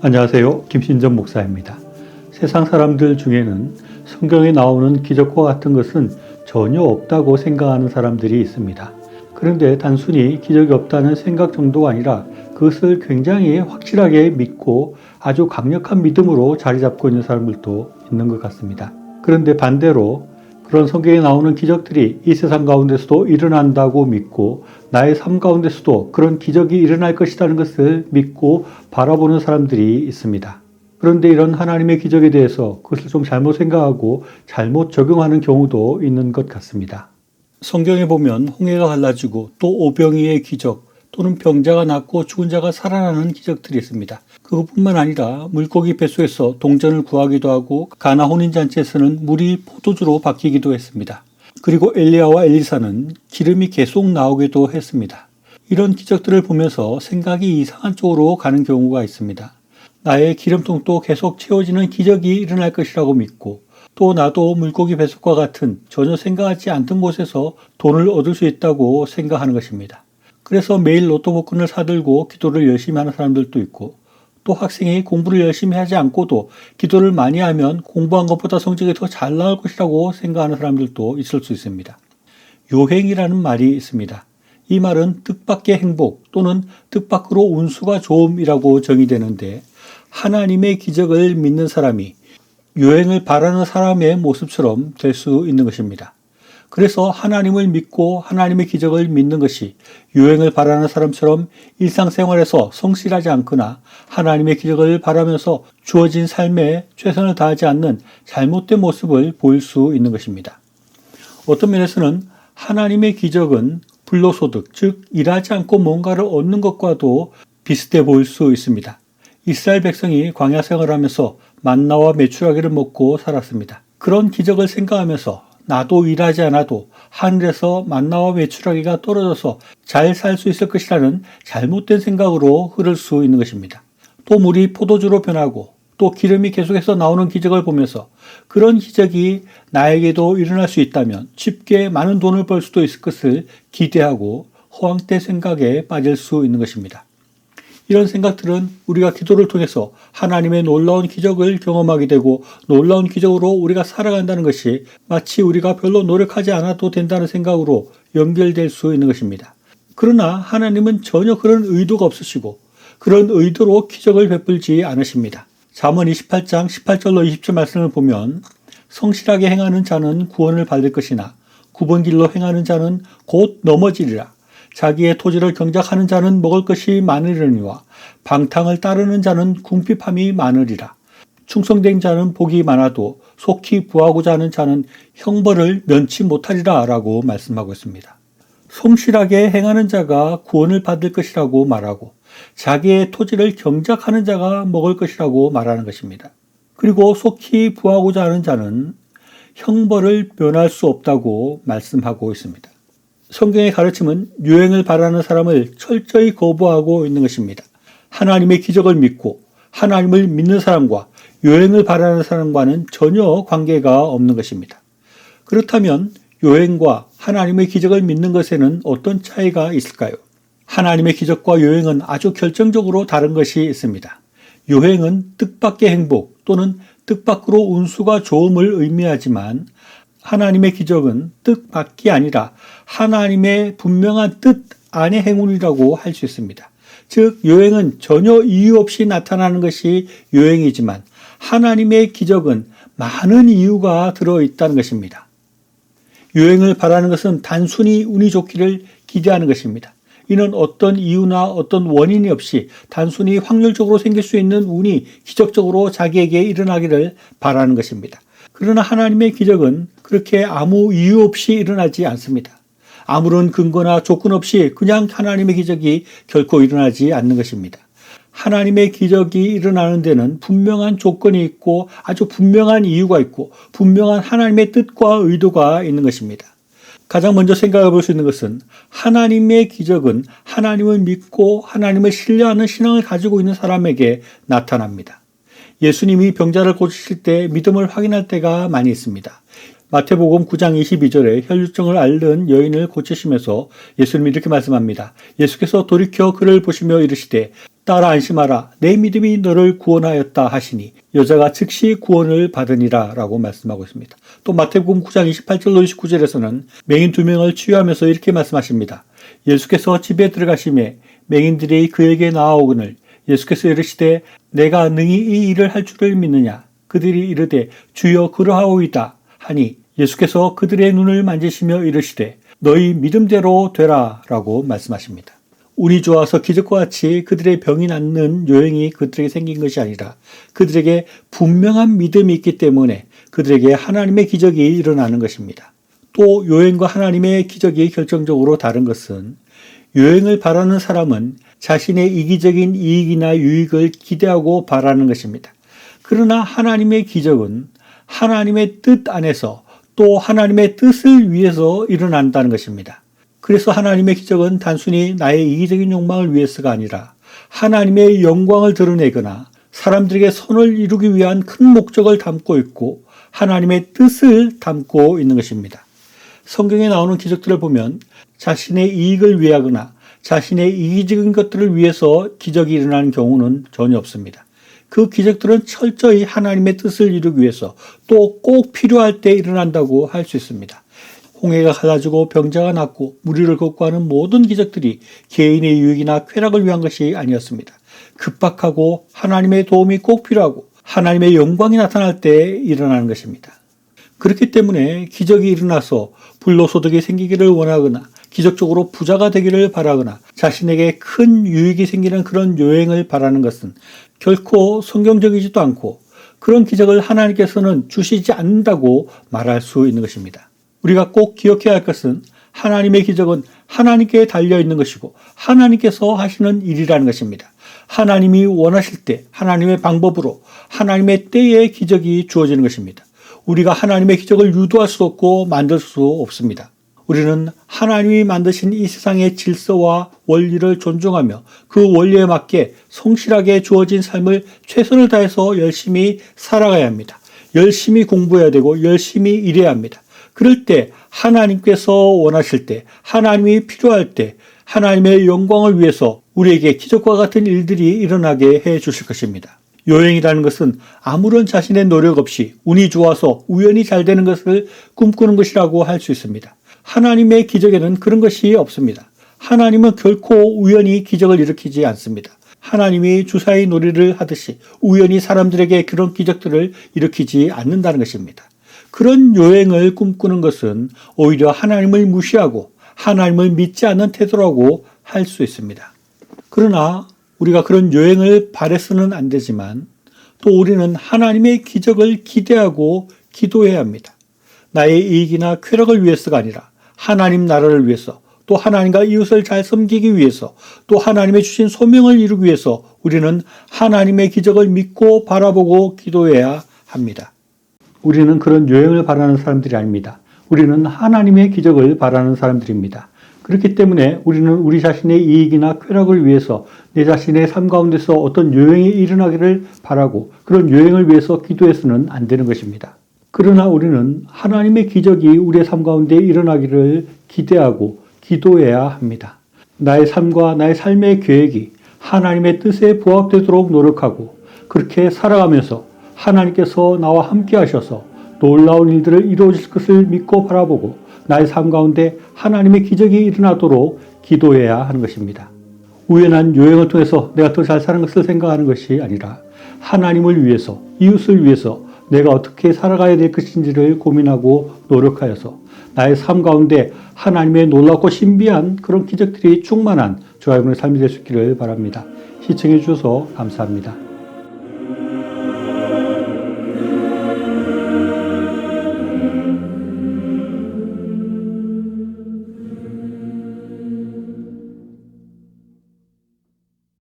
안녕하세요. 김신정 목사입니다. 세상 사람들 중에는 성경에 나오는 기적과 같은 것은 전혀 없다고 생각하는 사람들이 있습니다. 그런데 단순히 기적이 없다는 생각 정도가 아니라 그것을 굉장히 확실하게 믿고 아주 강력한 믿음으로 자리 잡고 있는 사람들도 있는 것 같습니다. 그런데 반대로 그런 성경에 나오는 기적들이 이 세상 가운데서도 일어난다고 믿고 나의 삶 가운데서도 그런 기적이 일어날 것이라는 것을 믿고 바라보는 사람들이 있습니다. 그런데 이런 하나님의 기적에 대해서 그것을 좀 잘못 생각하고 잘못 적용하는 경우도 있는 것 같습니다. 성경에 보면 홍해가 갈라지고 또 오병이의 기적 또는 병자가 낫고 죽은 자가 살아나는 기적들이 있습니다. 그것뿐만 아니라 물고기 뱃속에서 동전을 구하기도 하고 가나 혼인잔치에서는 물이 포도주로 바뀌기도 했습니다. 그리고 엘리야와 엘리사는 기름이 계속 나오기도 했습니다. 이런 기적들을 보면서 생각이 이상한 쪽으로 가는 경우가 있습니다. 나의 기름통도 계속 채워지는 기적이 일어날 것이라고 믿고 또 나도 물고기 배속과 같은 전혀 생각하지 않던 곳에서 돈을 얻을 수 있다고 생각하는 것입니다. 그래서 매일 로또 복권을 사들고 기도를 열심히 하는 사람들도 있고 또 학생이 공부를 열심히 하지 않고도 기도를 많이 하면 공부한 것보다 성적이 더 잘 나올 것이라고 생각하는 사람들도 있을 수 있습니다. 요행이라는 말이 있습니다. 이 말은 뜻밖의 행복 또는 뜻밖으로 운수가 좋음이라고 정의되는데 하나님의 기적을 믿는 사람이 요행을 바라는 사람의 모습처럼 될 수 있는 것입니다. 그래서 하나님을 믿고 하나님의 기적을 믿는 것이 유행을 바라는 사람처럼 일상생활에서 성실하지 않거나 하나님의 기적을 바라면서 주어진 삶에 최선을 다하지 않는 잘못된 모습을 보일 수 있는 것입니다. 어떤 면에서는 하나님의 기적은 불로소득, 즉 일하지 않고 뭔가를 얻는 것과도 비슷해 보일 수 있습니다. 이스라엘 백성이 광야 생활하면서 만나와 메추라기를 먹고 살았습니다. 그런 기적을 생각하면서 나도 일하지 않아도 하늘에서 만나와 메추라기가 떨어져서 잘 살 수 있을 것이라는 잘못된 생각으로 흐를 수 있는 것입니다. 또 물이 포도주로 변하고 또 기름이 계속해서 나오는 기적을 보면서 그런 기적이 나에게도 일어날 수 있다면 쉽게 많은 돈을 벌 수도 있을 것을 기대하고 허황된 생각에 빠질 수 있는 것입니다. 이런 생각들은 우리가 기도를 통해서 하나님의 놀라운 기적을 경험하게 되고 놀라운 기적으로 우리가 살아간다는 것이 마치 우리가 별로 노력하지 않아도 된다는 생각으로 연결될 수 있는 것입니다. 그러나 하나님은 전혀 그런 의도가 없으시고 그런 의도로 기적을 베풀지 않으십니다. 잠언 28장 18절로 20절 말씀을 보면 성실하게 행하는 자는 구원을 받을 것이나 굽은 길로 행하는 자는 곧 넘어지리라. 자기의 토지를 경작하는 자는 먹을 것이 많으려니와 방탕을 따르는 자는 궁핍함이 많으리라. 충성된 자는 복이 많아도 속히 부하고자 하는 자는 형벌을 면치 못하리라 라고 말씀하고 있습니다. 성실하게 행하는 자가 구원을 받을 것이라고 말하고 자기의 토지를 경작하는 자가 먹을 것이라고 말하는 것입니다. 그리고 속히 부하고자 하는 자는 형벌을 면할 수 없다고 말씀하고 있습니다. 성경의 가르침은 유행을 바라는 사람을 철저히 거부하고 있는 것입니다. 하나님의 기적을 믿고 하나님을 믿는 사람과 요행을 바라는 사람과는 전혀 관계가 없는 것입니다. 그렇다면 요행과 하나님의 기적을 믿는 것에는 어떤 차이가 있을까요? 하나님의 기적과 요행은 아주 결정적으로 다른 것이 있습니다. 요행은 뜻밖의 행복 또는 뜻밖으로 운수가 좋음을 의미하지만 하나님의 기적은 뜻밖이 아니라 하나님의 분명한 뜻 안의 행운이라고 할 수 있습니다. 즉, 요행은 전혀 이유 없이 나타나는 것이 요행이지만 하나님의 기적은 많은 이유가 들어있다는 것입니다. 요행을 바라는 것은 단순히 운이 좋기를 기대하는 것입니다. 이는 어떤 이유나 어떤 원인이 없이 단순히 확률적으로 생길 수 있는 운이 기적적으로 자기에게 일어나기를 바라는 것입니다. 그러나 하나님의 기적은 그렇게 아무 이유 없이 일어나지 않습니다. 아무런 근거나 조건 없이 그냥 하나님의 기적이 결코 일어나지 않는 것입니다. 하나님의 기적이 일어나는 데는 분명한 조건이 있고 아주 분명한 이유가 있고 분명한 하나님의 뜻과 의도가 있는 것입니다. 가장 먼저 생각해 볼 수 있는 것은 하나님의 기적은 하나님을 믿고 하나님을 신뢰하는 신앙을 가지고 있는 사람에게 나타납니다. 예수님이 병자를 고치실 때 믿음을 확인할 때가 많이 있습니다. 마태복음 9장 22절에 혈류증을 앓는 여인을 고치시면서 예수님이 이렇게 말씀합니다. 예수께서 돌이켜 그를 보시며 이르시되 따라 안심하라 내 믿음이 너를 구원하였다 하시니 여자가 즉시 구원을 받으니라 라고 말씀하고 있습니다. 또 마태복음 9장 28절로 29절에서는 맹인 두 명을 치유하면서 이렇게 말씀하십니다. 예수께서 집에 들어가심에 맹인들이 그에게 나아오거늘 예수께서 이르시되 내가 능히 이 일을 할 줄을 믿느냐 그들이 이르되 주여 그러하오이다 하니 예수께서 그들의 눈을 만지시며 이르시되 너희 믿음대로 되라 라고 말씀하십니다. 운이 좋아서 기적과 같이 그들의 병이 낫는 요행이 그들에게 생긴 것이 아니라 그들에게 분명한 믿음이 있기 때문에 그들에게 하나님의 기적이 일어나는 것입니다. 또 요행과 하나님의 기적이 결정적으로 다른 것은 요행을 바라는 사람은 자신의 이기적인 이익이나 유익을 기대하고 바라는 것입니다. 그러나 하나님의 기적은 하나님의 뜻 안에서 또 하나님의 뜻을 위해서 일어난다는 것입니다. 그래서 하나님의 기적은 단순히 나의 이기적인 욕망을 위해서가 아니라 하나님의 영광을 드러내거나 사람들에게 선을 이루기 위한 큰 목적을 담고 있고 하나님의 뜻을 담고 있는 것입니다. 성경에 나오는 기적들을 보면 자신의 이익을 위하거나 자신의 이기적인 것들을 위해서 기적이 일어나는 경우는 전혀 없습니다. 그 기적들은 철저히 하나님의 뜻을 이루기 위해서 또 꼭 필요할 때 일어난다고 할 수 있습니다. 홍해가 갈라지고 병자가 낫고 무리를 걷고 하는 모든 기적들이 개인의 유익이나 쾌락을 위한 것이 아니었습니다. 급박하고 하나님의 도움이 꼭 필요하고 하나님의 영광이 나타날 때 일어나는 것입니다. 그렇기 때문에 기적이 일어나서 불로소득이 생기기를 원하거나 기적적으로 부자가 되기를 바라거나 자신에게 큰 유익이 생기는 그런 요행을 바라는 것은 결코 성경적이지도 않고 그런 기적을 하나님께서는 주시지 않는다고 말할 수 있는 것입니다. 우리가 꼭 기억해야 할 것은 하나님의 기적은 하나님께 달려 있는 것이고 하나님께서 하시는 일이라는 것입니다. 하나님이 원하실 때 하나님의 방법으로 하나님의 때에 기적이 주어지는 것입니다. 우리가 하나님의 기적을 유도할 수 없고 만들 수 없습니다. 우리는 하나님이 만드신 이 세상의 질서와 원리를 존중하며 그 원리에 맞게 성실하게 주어진 삶을 최선을 다해서 열심히 살아가야 합니다. 열심히 공부해야 되고 열심히 일해야 합니다. 그럴 때 하나님께서 원하실 때 하나님이 필요할 때 하나님의 영광을 위해서 우리에게 기적과 같은 일들이 일어나게 해 주실 것입니다. 요행이라는 것은 아무런 자신의 노력 없이 운이 좋아서 우연히 잘 되는 것을 꿈꾸는 것이라고 할 수 있습니다. 하나님의 기적에는 그런 것이 없습니다. 하나님은 결코 우연히 기적을 일으키지 않습니다. 하나님이 주사위 놀이를 하듯이 우연히 사람들에게 그런 기적들을 일으키지 않는다는 것입니다. 그런 요행을 꿈꾸는 것은 오히려 하나님을 무시하고 하나님을 믿지 않는 태도라고 할 수 있습니다. 그러나 우리가 그런 요행을 바래서는 안 되지만 또 우리는 하나님의 기적을 기대하고 기도해야 합니다. 나의 이익이나 쾌락을 위해서가 아니라 하나님 나라를 위해서 또 하나님과 이웃을 잘 섬기기 위해서 또 하나님의 주신 소명을 이루기 위해서 우리는 하나님의 기적을 믿고 바라보고 기도해야 합니다. 우리는 그런 요행을 바라는 사람들이 아닙니다. 우리는 하나님의 기적을 바라는 사람들입니다. 그렇기 때문에 우리는 우리 자신의 이익이나 쾌락을 위해서 내 자신의 삶 가운데서 어떤 요행이 일어나기를 바라고 그런 요행을 위해서 기도해서는 안 되는 것입니다. 그러나 우리는 하나님의 기적이 우리의 삶 가운데 일어나기를 기대하고 기도해야 합니다. 나의 삶과 나의 삶의 계획이 하나님의 뜻에 부합되도록 노력하고 그렇게 살아가면서 하나님께서 나와 함께 하셔서 놀라운 일들을 이루어질 것을 믿고 바라보고 나의 삶 가운데 하나님의 기적이 일어나도록 기도해야 하는 것입니다. 우연한 요행을 통해서 내가 더 잘 사는 것을 생각하는 것이 아니라 하나님을 위해서, 이웃을 위해서 내가 어떻게 살아가야 될 것인지를 고민하고 노력하여서 나의 삶 가운데 하나님의 놀랍고 신비한 그런 기적들이 충만한 저와 여러분의 삶이 될 수 있기를 바랍니다. 시청해 주셔서 감사합니다.